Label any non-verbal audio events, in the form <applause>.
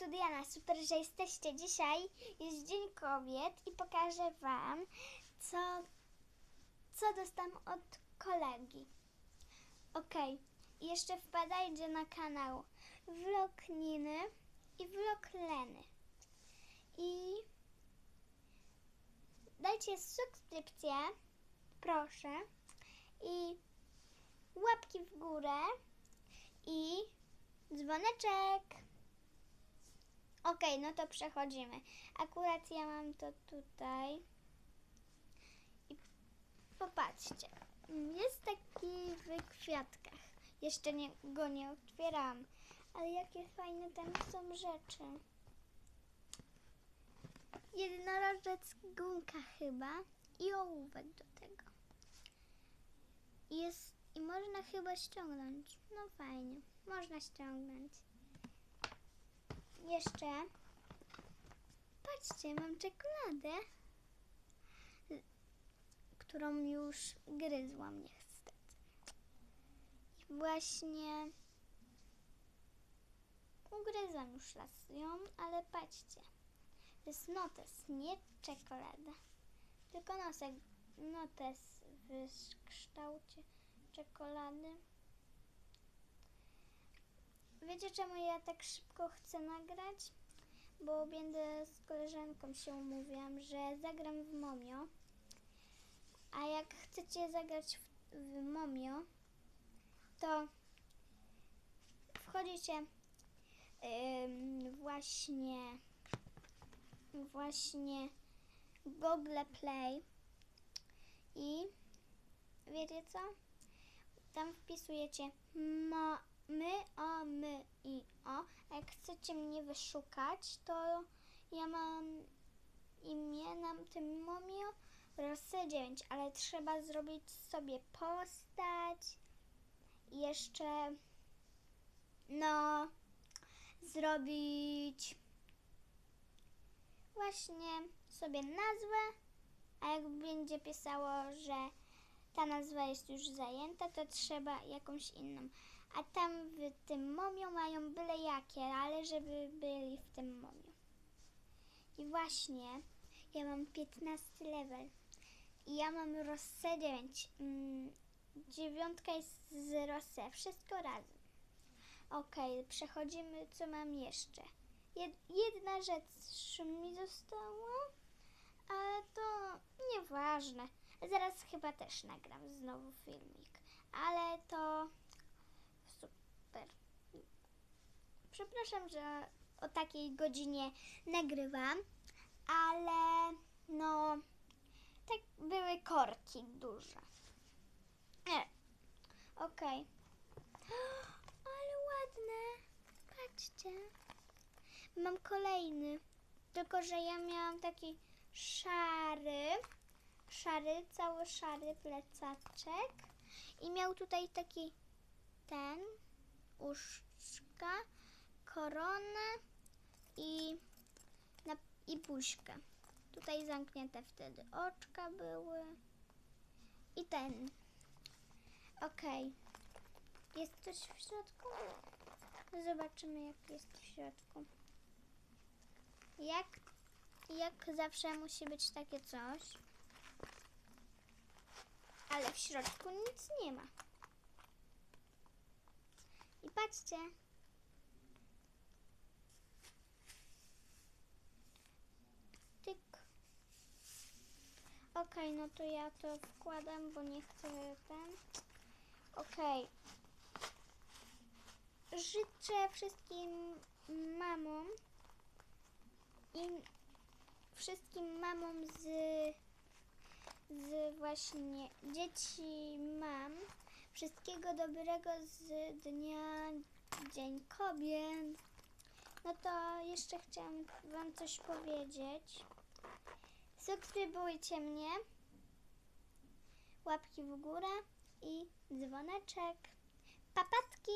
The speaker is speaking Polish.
tu Diana, super, że jesteście. Dzisiaj jest Dzień Kobiet i pokażę Wam, co, co dostałam od kolegi. I jeszcze wpadajcie na kanał Vlog Niny i Vlog Leny. I dajcie subskrypcję, proszę, i łapki w górę i dzwoneczek. Okej, no to przechodzimy. Akurat ja mam to tutaj. I popatrzcie. Jest taki w kwiatkach. Jeszcze nie, go nie otwieram. Ale jakie fajne tam są rzeczy. Jednorożec gumka chyba i ołówek do tego. Jest i można chyba ściągnąć. No fajnie, można ściągnąć. Jeszcze. Patrzcie, mam czekoladę, którą już gryzłam niestety. I właśnie ugryzłam już raz ją, ale patrzcie. To jest notes, nie czekolada. Tylko nosek, notes w kształcie czekolady. Wiecie czemu ja tak szybko chcę nagrać? Bo będę z koleżanką się umówiłam, że zagram w Momio. A jak chcecie zagrać w, w Momio, to wchodzicie ym, właśnie właśnie Google Play i wiecie co? Tam wpisujecie mo, my, o, my i o. A jak chcecie mnie wyszukać, to ja mam imię na tym momio Rosy 9, ale trzeba zrobić sobie postać i jeszcze no zrobić właśnie sobie nazwę, a jak będzie pisało, że ta nazwa jest już zajęta, to trzeba jakąś inną. A tam w tym momiu mają byle jakie, ale żeby byli w tym momiu. I właśnie ja mam 15 level i ja mam Rossę 9. Mm, dziewiątka jest z Rossę. Wszystko razem. Okej, przechodzimy, co mam jeszcze. Jed, jedna rzecz mi została, ale to nieważne. Zaraz chyba też nagram znowu filmik, ale to super. Przepraszam, że o takiej godzinie nagrywam, ale no tak były korki duże. E, Okej. <gasps> Ale ładne. Patrzcie. Mam kolejny. Tylko, że ja miałam taki szary, szary, cały szary plecaczek. I miał tutaj taki ten, uszczka, koronę i, na, i buźkę. Tutaj zamknięte wtedy oczka były. I ten. Okej. Jest coś w środku? Zobaczymy, jak jest w środku. Jak, jak zawsze musi być takie coś. Ale w środku nic nie ma. I patrzcie. Okej, no to ja to wkładam, bo nie chcę ten. Okej. Życzę wszystkim mamom i wszystkim mamom z, z właśnie dzieci mam wszystkiego dobrego z dnia Dzień Kobiet. No to jeszcze chciałam Wam coś powiedzieć. Subskrybujcie mnie, łapki w górę i dzwoneczek. Papatki!